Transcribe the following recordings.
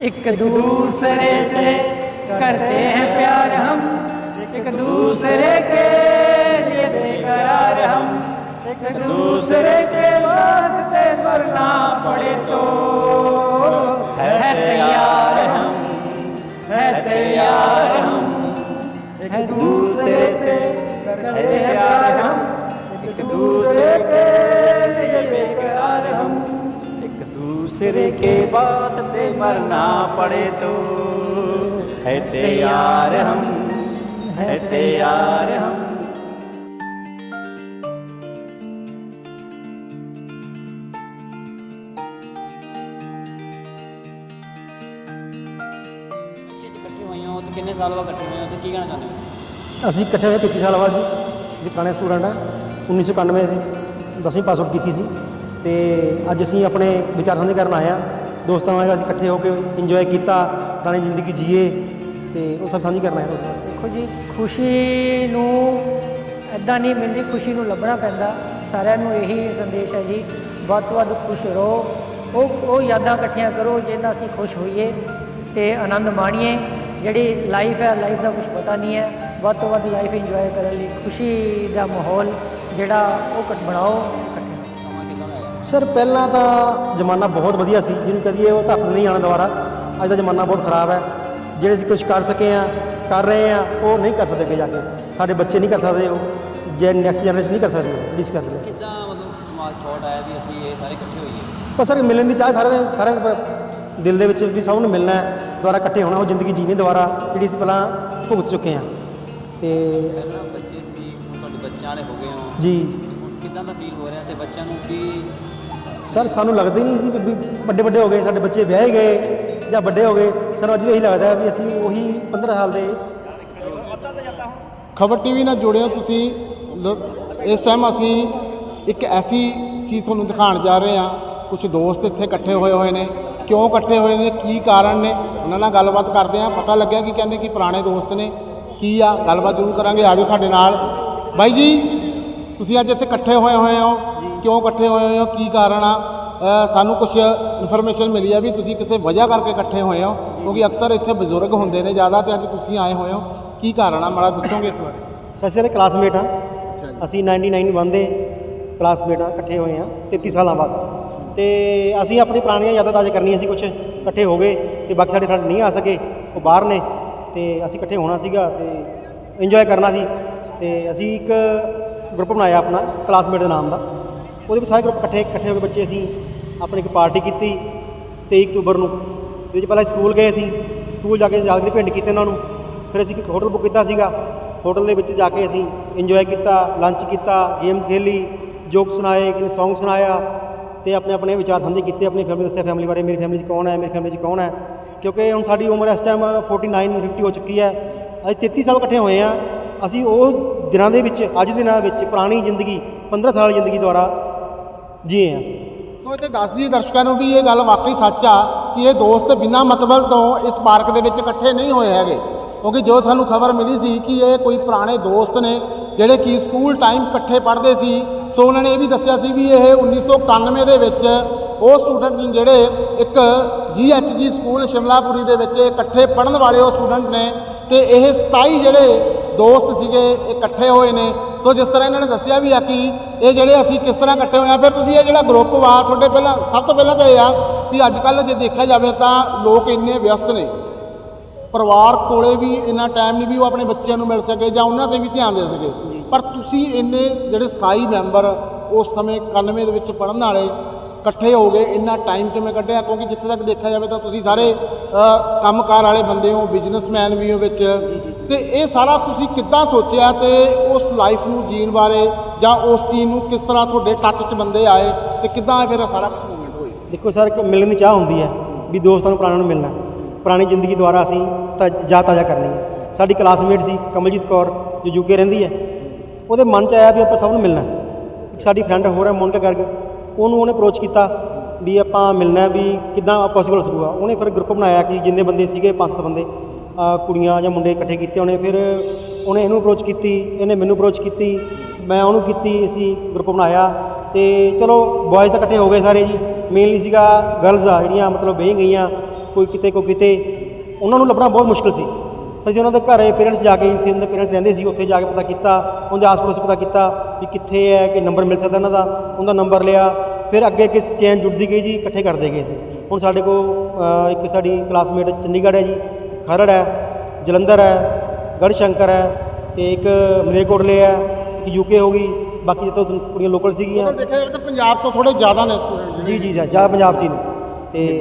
एक दूसरे से करते हैं प्यार हम। एक दूसरे के लिए बेकरार हम। एक दूसरे के वास्ते मरना पड़े तो है तैयार हम। है तैयार हम। एक दूसरे से करते हैं प्यार हम। एक दूसरे के लिए बेकरार हम। दूसरे के वास्ते मरना पड़े तो है तैयार हम है तैयार हम ਅੱਜ ਇਕੱਠੇ ਹੋਏ ਹੋ ਤੇ ਕਿੰਨੇ ਸਾਲ ਬਾਅਦ ਇਕੱਠੇ ਹੋਏ ਹੋ ਤੇ ਕੀ ਕਹਿਣਾ ਚਾਹੁੰਦੇ ਹੋ ਅਸੀਂ ਇਕੱਠੇ ਹੋਏ 33 ਸਾਲ ਬਾਅਦ ਜੀ ਅਸੀਂ ਪੁਰਾਣੇ ਸਟੂਡੈਂਟ ਆ 1991 ਅਸੀਂ ਦਸਵੀਂ ਪਾਸ ਆਊਟ ਕੀਤੀ ਸੀ ਤੇ ਅੱਜ ਅਸੀਂ ਆਪਣੇ ਵਿਚਾਰ ਸਾਂਝੇ ਕਰਨ ਆਏ ਆ ਦੋਸਤਾਂ ਨਾਲ ਅਸੀਂ ਇਕੱਠੇ ਹੋ ਕੇ ਇੰਜੋਏ ਕੀਤਾ, ਪੁਰਾਣੀ ਜ਼ਿੰਦਗੀ ਜੀਏ ਤੇ ਉਹ ਸਭ ਸਾਂਝੀ ਕਰਨਾ ਆਏ ਤੁਹਾਡੇ ਵਾਸਤੇ ਦੇਖੋ ਜੀ, ਖੁਸ਼ੀ ਨੂੰ ਐਦਾਂ ਨਹੀਂ ਮਿਲਦੀ, ਖੁਸ਼ੀ ਨੂੰ ਲੱਭਣਾ ਪੈਂਦਾ। ਸਾਰਿਆਂ ਨੂੰ ਇਹੀ ਸੰਦੇਸ਼ ਹੈ ਜੀ, ਵੱਧ ਤੋਂ ਵੱਧ ਖੁਸ਼ ਰਹੋ। ਉਹ ਉਹ ਯਾਦਾਂ ਇਕੱਠੀਆਂ ਕਰੋ ਜਿਹਨਾਂ ਅਸੀਂ ਖੁਸ਼ ਹੋਈਏ ਤੇ ਆਨੰਦ ਮਾਣੀਏ। ਜਿਹੜੀ ਲਾਈਫ ਹੈ ਲਾਈਫ ਦਾ ਕੁਝ ਪਤਾ ਨਹੀਂ ਹੈ। ਵੱਧ ਤੋਂ ਵੱਧ ਲਾਈਫ ਇੰਜੋਏ ਕਰਨ ਲਈ ਖੁਸ਼ੀ ਦਾ ਮਾਹੌਲ ਜਿਹੜਾ ਉਹ ਕੱਟ ਬਣਾਓ। ਸਰ ਪਹਿਲਾਂ ਤਾਂ ਜ਼ਮਾਨਾ ਬਹੁਤ ਵਧੀਆ ਸੀ। ਜਿਹਨੂੰ ਕਹਦੀਏ ਉਹ ਹੱਥ ਨਹੀਂ ਆਉਣਾ ਦੁਬਾਰਾ। ਅੱਜ ਦਾ ਜ਼ਮਾਨਾ ਬਹੁਤ ਖਰਾਬ ਹੈ। ਜਿਹੜੇ ਅਸੀਂ ਕੁਝ ਕਰ ਸਕੇ ਆ ਕਰ ਰਹੇ ਆ ਉਹ ਨਹੀਂ ਕਰ ਸਕਦੇ ਅੱਗੇ ਜਾ ਕੇ। ਸਾਡੇ ਬੱਚੇ ਨਹੀਂ ਕਰ ਸਕਦੇ ਉਹ। ਜੇ ਨੈਕਸਟ ਜਨਰੇਸ਼ਨ ਨਹੀਂ ਕਰ ਸਕਦੀ ਅਸੀਂ ਕਰ ਹਾਂ ਕਿੱਦਾਂ ਮਤਲਬ ਦਿਮਾਗ ਥੋਟ ਆਇਆ ਵੀ ਅਸੀਂ ਇਹ ਸਾਰੇ ਇਕੱਠੇ ਹੋਈਏ? ਪਰ ਸਰ ਮਿਲਣ ਦੀ ਚਾਹ ਸਾਰਿਆਂ ਦੇ ਸਾਰਿਆਂ ਦੇ ਪਰ ਦਿਲ ਦੇ ਵਿੱਚ ਵੀ ਸਭ ਨੂੰ ਮਿਲਣਾ ਹੈ। ਦੁਬਾਰਾ ਇਕੱਠੇ ਹੋਣਾ ਉਹ ਜ਼ਿੰਦਗੀ ਜੀਣੀ ਦੁਬਾਰਾ ਜਿਹੜੀ ਅਸੀਂ ਪਹਿਲਾਂ ਭੁਗਤ ਚੁੱਕੇ ਹਾਂ। ਤੇ ਪਹਿਲਾਂ ਬੱਚੇ ਸੀ ਹੁਣ ਤੁਹਾਡੇ ਬੱਚਿਆਂ ਵਾਲੇ ਹੋ ਗਏ ਹੋ। ਜੀ। ਹੁਣ ਕਿੱਦਾਂ ਦਾ ਫੀਲ ਹੋ ਰਿਹਾ ਤੇ ਬੱਚਿਆਂ ਨੂੰ ਕੀ ਸਰ, ਸਾਨੂੰ ਲੱਗਦਾ ਹੀ ਨਹੀਂ ਸੀ ਵੀ ਵੱਡੇ ਵੱਡੇ ਹੋ ਗਏ, ਸਾਡੇ ਬੱਚੇ ਵਿਆਹੇ ਗਏ ਜਾਂ ਵੱਡੇ ਹੋ ਗਏ। ਸਾਨੂੰ ਅੱਜ ਵੀ ਇਹੀ ਲੱਗਦਾ ਵੀ ਅਸੀਂ ਉਹੀ 15 ਸਾਲ ਦੇ ਖਬਰ ਟੀਵੀ ਨਾਲ ਜੁੜੇ ਹੋ ਤੁਸੀਂ। ਲ- ਇਸ ਟਾਈਮ ਅਸੀਂ ਇੱਕ ਐਸੀ ਚੀਜ਼ ਤੁਹਾਨੂੰ ਦਿਖਾਉਣ ਜਾ ਰਹੇ ਹਾਂ। ਕੁਝ ਦੋਸਤ ਇੱਥੇ ਇਕੱਠੇ ਹੋਏ ਹੋਏ ਨੇ। ਕਿਉਂ ਇਕੱਠੇ ਹੋਏ ਨੇ? ਕੀ ਕਾਰਨ ਨੇ? ਉਹਨਾਂ ਨਾਲ ਗੱਲਬਾਤ ਕਰਦੇ ਹਾਂ। ਪਤਾ ਲੱਗਿਆ ਕਿ ਕਹਿੰਦੇ ਕਿ ਪੁਰਾਣੇ ਦੋਸਤ ਨੇ। ਕੀ ਆ? ਗੱਲਬਾਤ ਜ਼ਰੂਰ ਕਰਾਂਗੇ। ਆਜੋ ਸਾਡੇ ਨਾਲ। ਬਾਈ ਜੀ, ਤੁਸੀਂ ਅੱਜ ਇੱਥੇ ਇਕੱਠੇ ਹੋਏ ਹੋਏ ਹੋ। ਕਿਉਂ ਇਕੱਠੇ ਹੋਏ ਹੋ? ਕੀ ਕਾਰਨ ਆ? ਸਾਨੂੰ ਕੁਝ ਇਨਫੋਰਮੇਸ਼ਨ ਮਿਲੀ ਆ ਵੀ ਤੁਸੀਂ ਕਿਸੇ ਵਜ੍ਹਾ ਕਰਕੇ ਇਕੱਠੇ ਹੋਏ ਹੋ ਕਿਉਂਕਿ ਅਕਸਰ ਇੱਥੇ ਬਜ਼ੁਰਗ ਹੁੰਦੇ ਨੇ ਜ਼ਿਆਦਾ ਤੇ ਅੱਜ ਤੁਸੀਂ ਆਏ ਹੋਏ ਹੋ। ਕੀ ਕਾਰਨ ਆ? ਮਾੜਾ ਦੱਸੋਗੇ ਇਸ ਬਾਰੇ? ਸਰ ਸਾਰੇ ਕਲਾਸਮੇਟ ਜੀ। ਅਸੀਂ 99 1 ਦੇ ਕਲਾਸਮੇਟ ਹਾਂ ਇਕੱਠੇ ਹੋਏ ਹਾਂ 33 ਸਾਲਾਂ ਬਾਅਦ। ਤੇ ਅਸੀਂ ਆਪਣੀ ਪੁਰਾਣੀਆਂ ਯਾਦਾਂ ਤਾਜ਼ਾ ਕਰਨੀਆਂ ਸੀ ਕੁਝ ਇਕੱਠੇ ਹੋ ਗਏ ਤੇ ਬਾਕੀ ਸਾਡੇ ਫਰੈਂਡ ਨਹੀਂ ਆ ਸਕੇ ਉਹ ਬਾਹਰ ਨੇ ਤੇ ਅਸੀਂ ਇਕੱਠੇ ਹੋਣਾ ਸੀਗਾ ਤੇ ਇੰਜੋਏ ਕਰਨਾ ਸੀ। ਤੇ ਅਸੀਂ ਇੱਕ ਗਰੁੱਪ ਬਣਾਇਆ ਆਪਣਾ ਕਲਾਸਮੇਟ ਦੇ ਨਾਮ ਦਾ। ਉਹਦੇ ਵਿੱਚ ਸਾਰੇ ਗਰੁੱਪ ਇਕੱਠੇ ਇਕੱਠੇ ਹੋ ਕੇ ਬੱਚੇ ਅਸੀਂ ਆਪਣੀ ਇੱਕ ਪਾਰਟੀ ਕੀਤੀ 23 ਅਕਤੂਬਰ ਨੂੰ। ਜਿਹਦੇ ਵਿੱਚ ਪਹਿਲਾਂ ਸਕੂਲ ਗਏ ਅਸੀਂ। ਸਕੂਲ ਜਾ ਕੇ ਯਾਦਗਾਰੀ ਭੇਂਟ ਕੀਤੇ ਉਹਨਾਂ ਨੂੰ। ਫਿਰ ਅਸੀਂ ਇੱਕ ਹੋਟਲ ਬੁੱਕ ਕੀਤਾ ਸੀਗਾ। ਹੋਟਲ ਦੇ ਵਿੱਚ ਜਾ ਕੇ ਅਸੀਂ ਇੰਜੋਏ ਕੀਤਾ ਲੰਚ ਕੀਤਾ ਗੇਮਸ ਖੇਲੀ ਜੋਕ ਸੁਣਾਏ, ਕਿਸੇ ਸੌਂਗ ਸੁਣਾਇਆ ਤੇ ਆਪਣੇ ਆਪਣੇ ਵਿਚਾਰ ਸਾਂਝੇ ਕੀਤੇ, ਆਪਣੀ ਫੈਮਿਲੀ ਦੱਸਿਆ ਫੈਮਿਲੀ ਬਾਰੇ, ਮੇਰੀ ਫੈਮਿਲੀ 'ਚ ਕੌਣ ਹੈ? ਮੇਰੀ ਫੈਮਿਲੀ 'ਚ ਕੌਣ ਹੈ? ਕਿਉਂਕਿ ਹੁਣ ਸਾਡੀ ਉਮਰ ਇਸ ਟਾਈਮ 49 50 ਹੋ ਚੁੱਕੀ ਹੈ। ਅਸੀਂ 33 ਸਾਲ ਇਕੱਠੇ ਹੋਏ ਆ ਅਸੀਂ ਉਹ ਦਿਨਾਂ ਦੇ ਵਿੱਚ, ਅੱਜ ਦੇ ਦਿਨਾਂ ਵਿੱਚ ਪੁਰਾਣੀ ਜ਼ਿੰਦਗੀ 15 ਸਾਲ ਦੀ ਜ਼ਿੰਦਗੀ ਦੁਆਰਾ ਜੀ ਹਾਂ। ਸੋ ਇਹ ਤੇ ਦੱਸ ਦਈਏ ਦਰਸ਼ਕਾਂ ਨੂੰ ਵੀ ਇਹ ਗੱਲ ਵਾਕਈ ਸੱਚ ਆ ਕਿ ਇਹ ਦੋਸਤ ਬਿਨਾਂ ਮਤਲਬ ਤੋਂ ਇਸ ਪਾਰਕ ਦੇ ਵਿੱਚ ਇਕੱਠੇ ਨਹੀਂ ਹੋਏ ਹੈਗੇ। ਕਿਉਂਕਿ ਜੋ ਸਾਨੂੰ ਖਬਰ ਮਿਲੀ ਸੀ ਕਿ ਇਹ ਕੋਈ ਪੁਰਾਣੇ ਦੋਸਤ ਨੇ ਜਿਹੜੇ ਕਿ ਸਕੂਲ ਟਾਈਮ ਇਕੱਠੇ ਪੜ੍ਹਦੇ ਸੀ, ਸੋ ਉਹਨਾਂ ਨੇ ਇਹ ਵੀ ਦੱਸਿਆ ਸੀ ਵੀ ਇਹ 1991 ਦੇ ਵਿੱਚ ਉਹ ਸਟੂਡੈਂਟ ਜਿਹੜੇ ਇੱਕ ਜੀਐਚਜੀ ਸਕੂਲ ਸ਼ਿਮਲਾਪੁਰੀ ਦੇ ਵਿੱਚ ਇਕੱਠੇ ਪੜ੍ਹਨ ਵਾਲੇ ਉਹ ਸਟੂਡੈਂਟ ਨੇ ਤੇ ਇਹ 27 ਜਿਹੜੇ ਦੋਸਤ ਸੀਗੇ ਇਹ ਇਕੱਠੇ ਹੋਏ ਨੇ। ਸੋ ਜਿਸ ਤਰ੍ਹਾਂ ਇਹਨਾਂ ਨੇ ਦੱਸਿਆ ਵੀ ਆ ਕਿ ਇਹ ਜਿਹੜੇ ਅਸੀਂ ਕਿਸ ਤਰ੍ਹਾਂ ਇਕੱਠੇ ਹੋਏ ਆ ਫਿਰ ਤੁਸੀਂ ਇਹ ਜਿਹੜਾ ਗਰੁੱਪ ਵਾ ਤੁਹਾਡੇ ਪਹਿਲਾਂ ਸਭ ਤੋਂ ਪਹਿਲਾਂ ਤਾਂ ਇਹ ਆ ਵੀ ਅੱਜ ਕੱਲ੍ਹ ਜੇ ਦੇਖਿਆ ਜਾਵੇ ਤਾਂ ਲੋਕ ਇੰਨੇ ਵਿਅਸਤ ਨੇ। ਪਰਿਵਾਰ ਕੋਲੇ ਵੀ ਇੰਨਾ ਟਾਈਮ ਨਹੀਂ ਵੀ ਉਹ ਆਪਣੇ ਬੱਚਿਆਂ ਨੂੰ ਮਿਲ ਸਕੇ ਜਾਂ ਉਹਨਾਂ ਤੇ ਵੀ ਧਿਆਨ ਦੇ ਸਕੇ। ਪਰ ਤੁਸੀਂ ਇੰਨੇ ਜਿਹੜੇ ਸਥਾਈ ਮੈਂਬਰ ਉਸ ਸਮੇਂ 91 ਦੇ ਵਿੱਚ ਪੜ੍ਹਨ ਵਾਲੇ ਇਕੱਠੇ ਹੋ ਗਏ ਇੰਨਾ ਟਾਈਮ ਕਿਵੇਂ ਕੱਢਿਆ? ਕਿਉਂਕਿ ਜਿੱਥੇ ਤੱਕ ਦੇਖਿਆ ਜਾਵੇ ਤਾਂ ਤੁਸੀਂ ਸਾਰੇ ਅ, ਕੰਮਕਾਰ ਵਾਲੇ ਬੰਦੇ ਹੋ ਬਿਜ਼ਨਸਮੈਨ ਵੀ ਹੋ ਵਿੱਚ। ਤੇ ਇਹ ਸਾਰਾ ਤੁਸੀਂ ਕਿੱਦਾਂ ਸੋਚਿਆ ਤੇ ਉਸ ਲਾਈਫ ਨੂੰ ਜੀਣ ਬਾਰੇ ਜਾਂ ਉਸ ਚੀਜ਼ ਨੂੰ ਕਿਸ ਤਰ੍ਹਾਂ ਤੁਹਾਡੇ ਟੱਚ 'ਚ ਬੰਦੇ ਆਏ ਤੇ ਕਿੱਦਾਂ ਫਿਰ ਸਾਰਾ ਕੁਝ ਮੂਵਮੈਂਟ ਹੋਈ ਦੇਖੋ ਸਰ, ਇੱਕ ਮਿਲਣ ਦੀ ਚਾਹ ਹੁੰਦੀ ਹੈ ਵੀ ਦੋਸਤਾਂ ਨੂੰ ਪੁਰਾਣਿਆਂ ਨੂੰ ਮਿਲਣਾ। ਪੁਰਾਣੀ ਜ਼ਿੰਦਗੀ ਦੁਆਰਾ ਅਸੀਂ ਤਾਂ ਜਾ ਤਾਜ਼ਾ ਕਰਨੀ ਹੈ। ਸਾਡੀ ਕਲਾਸਮੇਟ ਸੀ ਕਮਲਜੀਤ ਕੌਰ, ਜੋ ਯੂਕੇ ਰਹਿੰਦੀ ਹੈ, ਉਹਦੇ ਮਨ 'ਚ ਆਇਆ ਵੀ ਆਪਾਂ ਸਭ ਨੂੰ ਮਿਲਣਾ ਇੱਕ ਸਾਡੀ ਫਰੈਂਡ ਹੋਰ ਹੈ, ਮੋਨਿਕਾ ਗਰਗ, ਉਹਨੂੰ ਉਹਨੇ ਅਪਰੋਚ ਕੀਤਾ ਵੀ ਆਪਾਂ ਮਿਲਣਾ ਵੀ ਕਿੱਦਾਂ ਪੋਸੀਬਲ ਸਕੂਗਾ ਉਹਨੇ ਫਿਰ ਗਰੁੱਪ ਬਣਾਇਆ ਕਿ ਜਿੰਨੇ ਬੰਦੇ ਸੀਗੇ, ਪੰਜ ਸੱਤ ਬੰਦੇ ਕੁੜੀਆਂ ਜਾਂ ਮੁੰਡੇ ਇਕੱਠੇ ਕੀਤੇ ਉਹਨੇ ਫਿਰ ਉਹਨੇ ਇਹਨੂੰ ਅਪਰੋਚ ਕੀਤੀ, ਇਹਨੇ ਮੈਨੂੰ ਅਪਰੋਚ ਕੀਤੀ। ਮੈਂ ਉਹਨੂੰ ਕੀਤੀ ਅਸੀਂ ਗਰੁੱਪ ਬਣਾਇਆ ਤੇ ਚਲੋ ਬॉयਜ਼ ਤਾਂ ਇਕੱਠੇ ਹੋ ਗਏ ਸਾਰੇ ਜੀ। ਮੇਨਲੀ ਸੀਗਾ ਗਰਲਸ ਆ ਜਿਹੜੀਆਂ ਮਤਲਬ ਬਹਿ ਗਈਆਂ, ਕੋਈ ਕਿਤੇ ਕੋਈ ਕਿਤੇ। ਉਹਨਾਂ ਨੂੰ ਲੱਭਣਾ ਬਹੁਤ ਮੁਸ਼ਕਲ ਸੀ। ਅਸੀਂ ਉਹਨਾਂ ਦੇ ਘਰੇ ਪੇਰੈਂਟਸ ਜਾ ਕੇ ਜਿੱਥੇ ਉਹਨਾਂ ਦੇ ਪੇਰੈਂਟਸ ਰਹਿੰਦੇ ਸੀ, ਉੱਥੇ ਜਾ ਕੇ ਪਤਾ ਕੀਤਾ, ਉਹਦੇ ਆਸ-ਪੜੋਸ ਪਤਾ ਕੀਤਾ ਵੀ ਕਿੱਥੇ ਹੈ, ਕਿ ਨੰਬਰ ਮਿਲ ਸਕਦਾ ਇਹਨਾਂ ਦਾ। ਉਹਦਾ ਨੰਬਰ ਲਿਆ, ਫਿਰ ਅੱਗੇ ਅੱਗੇ ਚੈਨ ਜੁੜਦੀ ਗਈ ਜੀ, ਇਕੱਠੇ ਕਰਦੇ ਗਏ ਸੀ ਹੁਣ ਸਾਡੇ ਕੋਲ ਇੱਕ ਸਾਡੀ ਕਲਾਸਮੇਟ ਚੰਡੀਗੜ੍ਹ ਹੈ ਜੀ, ਖਰੜ ਹੈ, ਜਲੰਧਰ ਹੈ, ਗੜ੍ਹਸ਼ੰਕਰ ਹੈ ਤੇ ਇੱਕ ਮਲੇਰਕੋਟਲੇ ਹੈ। ਇੱਕ ਯੂਕੇ ਹੋ ਗਈ ਬਾਕੀ ਜਿੱਤੋਂ ਕੁੜੀਆਂ ਲੋਕਲ ਸੀਗੀਆਂ। ਦੇਖਿਆ ਜਾਵੇ ਤਾਂ ਪੰਜਾਬ ਤੋਂ ਥੋੜੇ ਜ਼ਿਆਦਾ ਨੇ ਸਟੂਡੈਂਟ ਜੀ ਜੀ ਜ਼ਿਆਦਾ ਪੰਜਾਬ 'ਚ ਹੀ ਨੇ। ਤੇ